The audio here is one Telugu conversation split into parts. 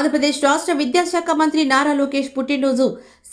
ఆంధ్రప్రదేశ్ రాష్ట్ర విద్యాశాఖ మంత్రి నారా లోకేష్ పుట్టినరోజు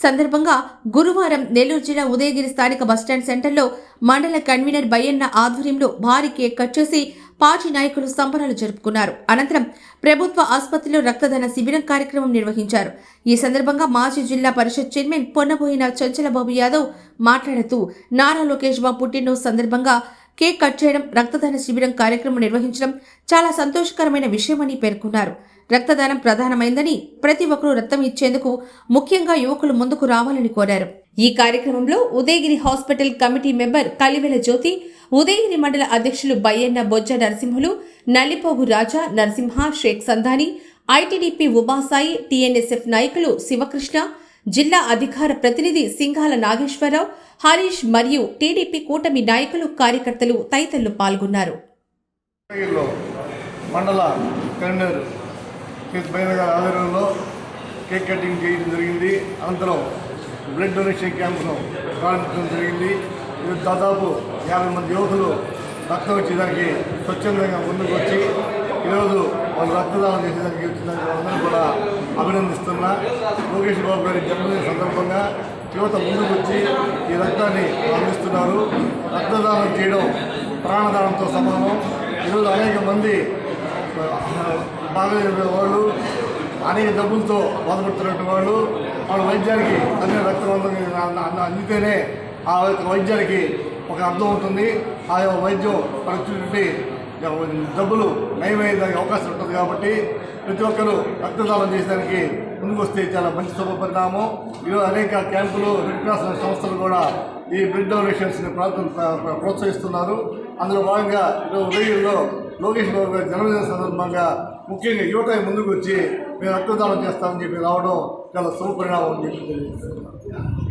సందర్భంగా గురువారం నెల్లూరు జిల్లా ఉదయగిరి స్థానిక బస్టాండ్ సెంటర్లో మండల కన్వీనర్ బయ్యన్న ఆధ్వర్యంలో భారీ కేక్ కట్ చేసి పార్టీ నాయకులు సంబరాలు జరుపుకున్నారు. అనంతరం ప్రభుత్వ ఆసుపత్రిలో రక్తదాన శిబిరం కార్యక్రమం నిర్వహించారు. ఈ సందర్భంగా మాజీ జిల్లా పరిషత్ చైర్మన్ పొన్నబోయిన చంచలబాబు యాదవ్ మాట్లాడుతూ నారా లోకేష్ బాబు పుట్టినరోజు సందర్భంగా కేక్ కట్ చేయడం రక్తదాన శిబిరం కార్యక్రమం నిర్వహించడం చాలా సంతోషకరమైన విషయమని పేర్కొన్నారు. రక్తదానం ప్రధానమైందని ప్రతి ఒక్కరూ రక్తం ఇచ్చేందుకు ముఖ్యంగా యువకులు ముందుకు రావాలని కోరారు. ఈ కార్యక్రమంలో Udayagiri hospital committee member Kalivela Jyothi Udayagiri మండల అధ్యక్షులు బయ్యన్న బొజ్జ నరసింహులు నల్లిపోగు రాజా నరసింహ షేక్ సంధాని ఐటీడీపీ ఉమాసాయి టీఎన్ఎస్ఎఫ్ నాయకులు శివకృష్ణ జిల్లా అధికార ప్రతినిధి సింఘాల నాగేశ్వరరావు హరీష్ మరియు టీడీపీ కూటమి నాయకులు కార్యకర్తలు తదితరులు పాల్గొన్నారు. మండల కన్వీనర్ కేసు బైన గారి ఆధ్వర్యంలో కేక్ కటింగ్ చేయడం జరిగింది. అనంతరం బ్లడ్ డొనేషన్ క్యాంప్ను ప్రారంభించడం జరిగింది. ఇది దాదాపు యాభై మంది యువకులు రక్తం వచ్చేదానికి స్వచ్ఛందంగా ముందుకు వచ్చి ఈరోజు వాళ్ళు రక్తదానం చేసేదానికి వచ్చిందానికి అందరూ కూడా అభినందిస్తున్నా. లోకేష్ బాబు గారి జన్మదిన సందర్భంగా యువత ముందుకు వచ్చి ఈ రక్తాన్ని అందిస్తున్నారు. రక్తదానం చేయడం ప్రాణదానంతో సమానం. ఈరోజు అనేక మంది బాగలేని వాళ్ళు అనేక డబ్బులతో బాధపడుతున్నట్టు వాళ్ళు వాళ్ళ వైద్యానికి అన్ని రక్తబంధం అందితేనే ఆ యొక్క వైద్యానికి ఒక అర్థం ఉంటుంది. ఆ యొక్క వైద్యం పరిస్థితి డబ్బులు నయమయ్యేదానికి అవకాశం ఉంటుంది కాబట్టి ప్రతి ఒక్కరూ రక్తదానం చేసేదానికి ముందుకు వస్తే చాలా మంచి శుభపరిణామం ఈరోజు అనేక క్యాంపులు రెడ్ క్రాస్ సంస్థలు కూడా ఈ బ్లడ్ డొనేషన్స్ని ప్రోత్సహిస్తున్నారు. అందులో భాగంగా ఈరోజు ఉదయంలో లోకేష్ బాబు గారి జన్మదిన సందర్భంగా ముఖ్యంగా యువత ముందుకు వచ్చి మేము రక్తదానం చేస్తామని చెప్పి రావడం చాలా శుభపరిణామం అని చెప్పి తెలియజేస్తున్నాను